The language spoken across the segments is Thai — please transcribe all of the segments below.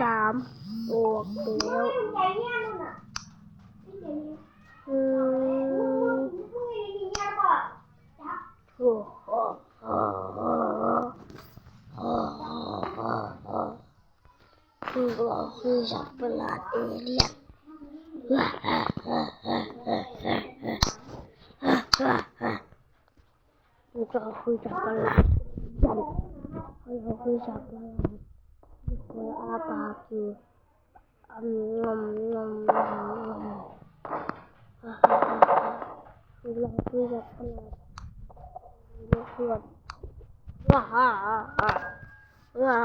สามออกแล้วอืมโอ้โหคือเราคือสัตว์ประหลาดเอเลี่ยนพวกเราคือสัตว์ประหลาดเราคือสัตว์ประหลาด มีคนอาปากอยู่อืมงมงมงมงมฮ่าฮ่าฮ่าฮ่าพวกเราคือสัตว์ประหลาดลูกเพื่อนว้าว้า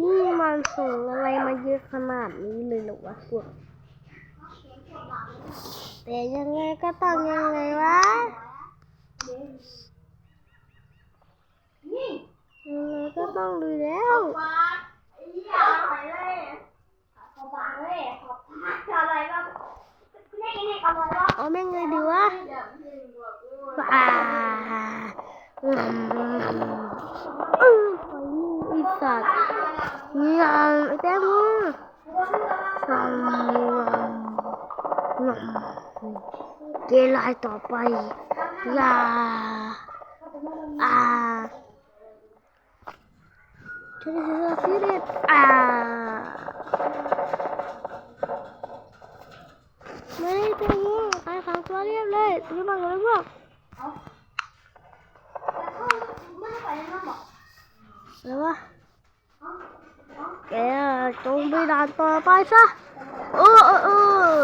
นี่มันส่งอะไรมาเยอะขนาดนี้เลยหรอวะพวกแต่ยังไงก็ต้องยังไงวะ เาก็ต้องลุยแล้วเอาแม่งไงดีวะว้าอีสัตว์นี่อ้ะแต้มมือเกลายต่อไปยาอ่า เธอเธอฟิเรตอาไม่ได้ตัวงูตายสองตัวเรียบเลยตัวมาเลยพวกไม่ได้ไปนั่นหรอกเดี๋ยววะแกจงไปด่านต่อไปซะเออเออเออ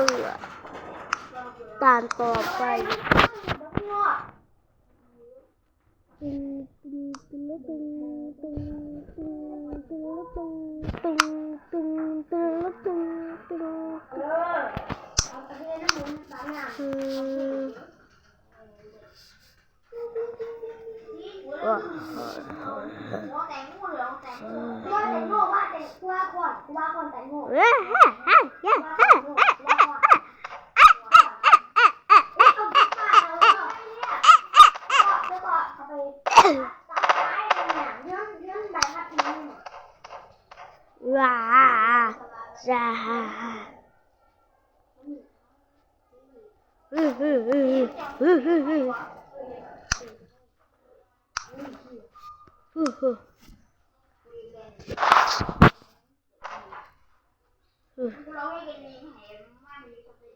ด่านต่อไป ตึงตึงตึงตึงตึงตึงตึงตึงตึงตึงตึงตึงเออเอาไปให้น้ำมัน 후후.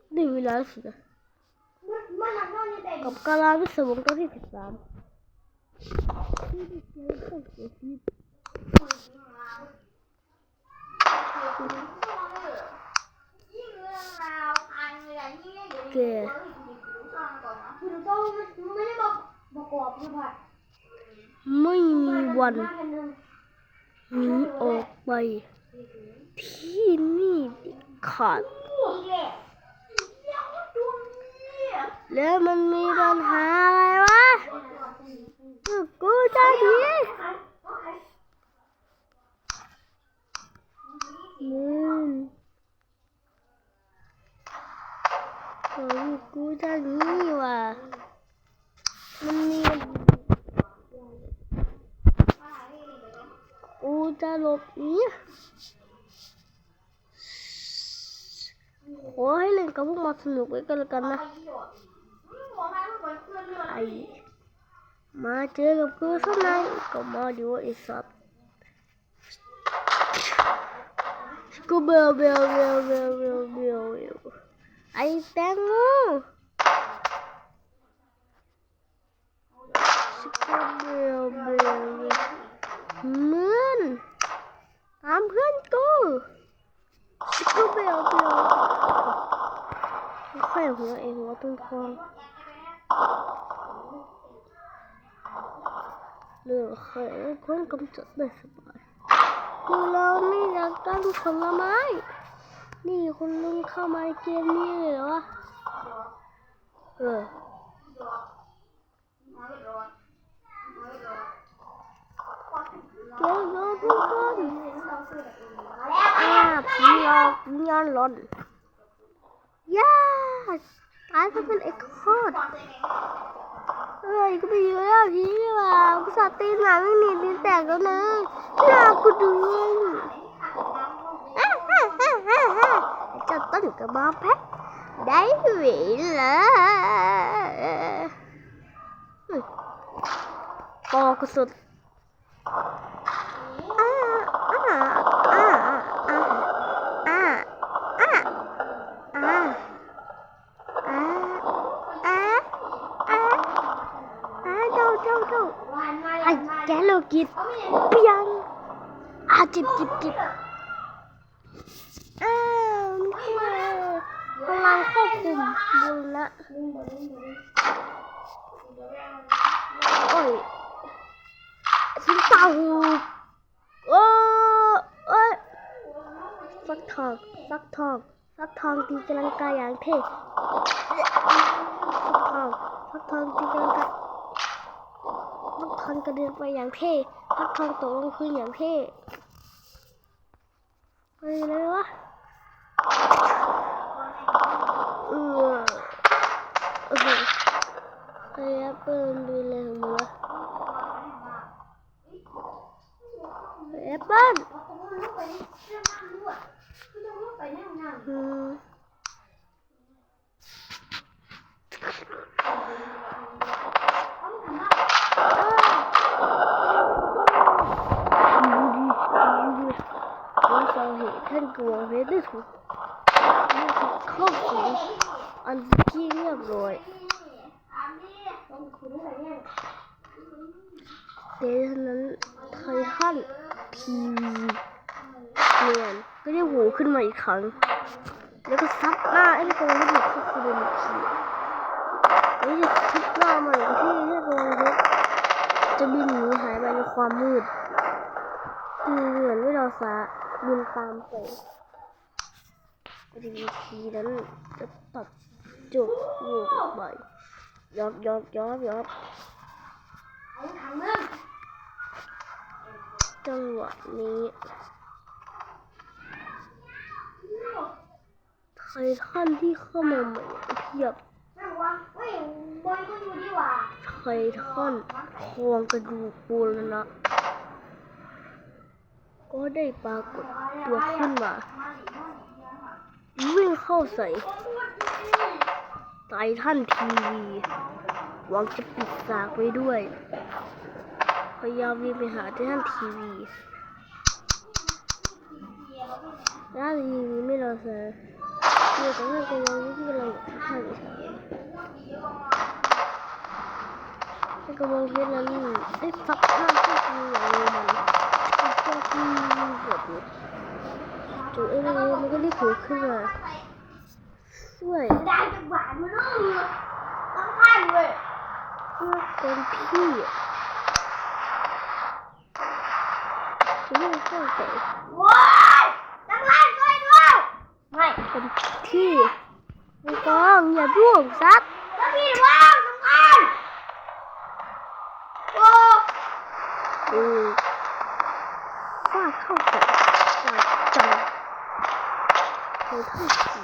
근데 왜 나왔어? 겁가 나겠어, 뭔가 생겼다. วันหนีออกไปที่นี่ขาด แล้วมันมีปัญหาอะไรวะกูจะหนีมึงโอ้ยกูจะหนีว่ะมันมี ปัญหากูจะหลบหนีขอให้เล่นกับพวกมาสนุกไว้กันแล้วกันนะไอมาเจอกับกูสักหน่อยก็มาดูไอ้สัตว์กูเบลเบลเบลเบลเบลเบลเบลไอ้แตงโมสกูเบลเบลเหมือนตามเพื่อนกูสกูเบลเบลค่อยหัว เองหัวตุ้งทองเหลือไข่คนกำจัดได้สบายคือเราไม่อยากกันผลไม้ นี่คุณลุงเข้ามาในเกมนี้เลยเหรอวะเออเกมโดนทุกคนอ่าผีหลอกวิญญาณหลอนย่าตายเพราะเป็นเอกโคตรเอ้ยก็ไปอยู่แล้วทีนี่ว่าภาษาตีนหนาไม่หนีตีนแตกแล้วนะน่ากูดูอะอะอะอะอะเจะต้นกระบอกเพชรได้เวลาอืมปอกสุด กิดเปียงอาจิบจิบจิบอ้าวนี่คือพลังควบคุมบุญละโอ้ยทิ้งเต่าโอ้เอ้ยฟักทองฟักทองฟักทองตีกำลังกายอย่างเท่ฟักทองฟักทองตีกำลังกาย พักทองกระเด็นไปอย่างเท่พักทองตกลงพื้นอย่างเท่ไปเลยวะเออโอ้โหไอ้แอปเปิลดูเลยของมึงวะไอ้แอปเปิลอืมดูดิดูดิว่าสาเหตุท่านกลัวเพชรได้ถูกได้ถูกเข้าสู่อันที่เรียบร้อยแต่ท่านั้นไททันทีวีเนียนก็ได้หวขึ้นมาอีกครั้ง แล้วก็ซับหน้าไอ้ตัวนี้เข้าสู่เป็นผีแล้วจะซับหน้ามันที่ที่ตัวนี้จะบินหนีหายไปในความมืดคือเหมือนไม่รอฟ้า บินตามไปปฏิวิธีนั้นจะตัดจบโลกออกไปยอบยอบยอบยอบจังหวะนี้ไททันที่เข้ามาใหม่เพียบไททันโครงกระดูกปูรณะ ก็ได้ปรากฏตัวขึ้นมาวิ่งเข้าใส่ไททันทีวีหวังจะปิดสากไว้ด้วย พยายามวิ่งไปหาไททันทีวีด้านทีวีไม่รอเสือเดี๋ยวต้องให้กำลังที่กำลังท่านให้กำลังเพชรนั้นได้ฟักท่านที่ทีอย่าง จุเอเมันก็รีบโผล่ขึ้นมาสวยได้จังหวะมันต้องต้องข้ามเลยเป็นพี่จะไม่เข้าใน้าตองามด้วยด้วยไม่เป็นที่ไม่ต้องอย่าร่วงซับก็พี่ว่าง ทั้งที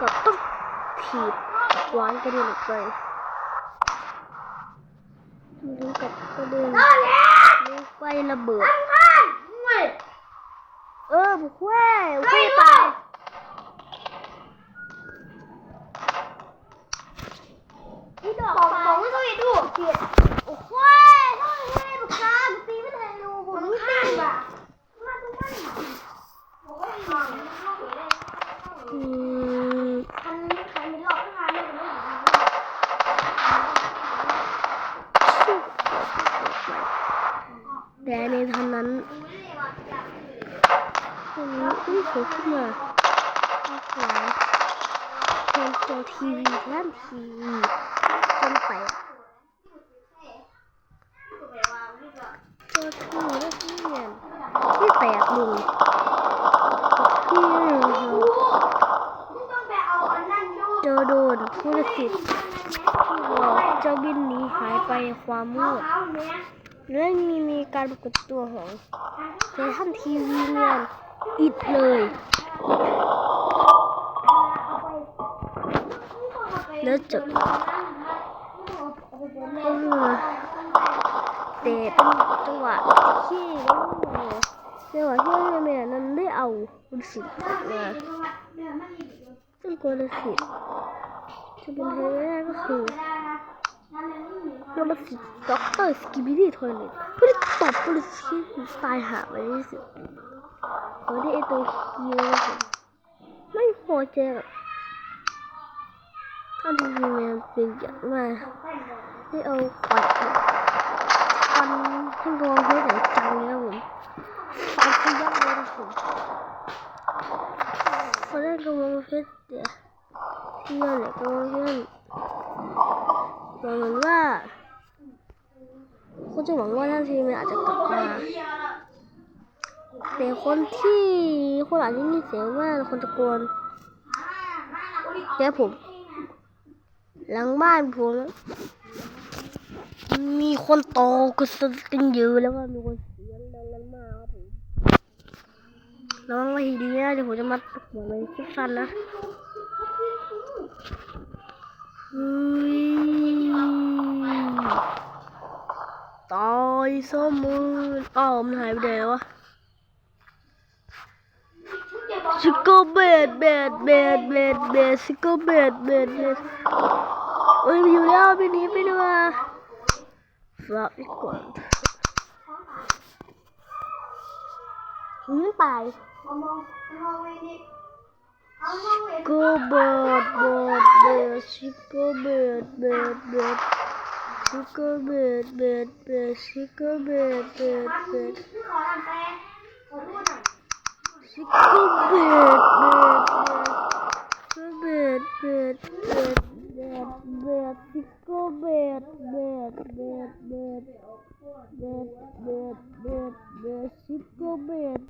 ก็ต้องถีบหวานกระเด็นออกไปดูกับกระเด็นดูไฟระเบิดเออบุกแว่บุกแว่ไปนี่ดอกบอกไฟบอกไม่ต้องไปดูเกลียดโอ้โหเฮ้ยเฮ้ยบุกช้าบุกตีไม่ทันรูบุผมกรู้ตีสึกว่าว่าทุกท่านบอกว่าอีกหน่อยมันเข้าไปได้ อืม คันใครมีหลอกขึ้นมาเนี่ยมันไม่หา แต่ในทันนั้นตรงนี้อุ้ยโผล่ขึ้นมาเอาขวานแทนจอ ทีวีแทนทีวีจนแตกจอทีวีแล้วที่เนียนที่แตกลงที่เรื่งเจอโดนผู้ตัดสินที่บอกเจ้าบินหนีหายไปความมืดเอาเนี้ยเรื่องนี้มีการปรากฏตัวของเซทันทีวีเนียนอิดเลย แล้วจบเอาไปก็คือแต่เป็นจังหวะที่จังหวะที่แม่นั้นได้เอาคุณสิทธิ์มาซึ่งกลสิทธิ์จะเป็นใครไม่ได้ก็คือนอมสิทธิ์ด็อกเตอร์สกิบิดี้ทอยเลตเพื่อตบปุริสที่ตายหาไปที่สุดโอ้ที่ไอตัวเฮียไม่พอใจกับ ท่านที่มีแมวเป็นอย่างมากได้เอาขวดฟันขึ้นรองให้ไหนจังเนี่ยผมฟันขยับเลยนะผมพอได้กำลังเพชรเดี๋ยวที่นั่นแหละกำลังเพชรเหมือนว่าเขาจะหวังว่าท่านทีมันอาจจะกลับมาแต่คนที่คนอาจจะมีเสียงมาคนตะโกนแต่ผม หลังบ้านผมมีคนโตก็สกันเยอะแล้วก็มีคนเสียงดังกันมากครับผมระวังไว้ดีนะเดี๋ยวผมจะมาตกหัวเลยคิดสั้นนะตายซะมืออ้าวมันหายไปไหนวะชิคโกเบดเบดเบดเบดเบดชิคโกเบดเบดเบด โอ้ยอยู่แล้วไปนี้ไปดีกว่าฝากไปก่อนหืมไปก็เบดเบดเบดชิคโกเบดเบดเบดชิคโกเบดเบดเบดชิคโกเบดเบดเบด Chico bed, bed, bed, bed, bed, bed, bed, bed, bed, bed, bed, bed, bed, bed, bed, bed.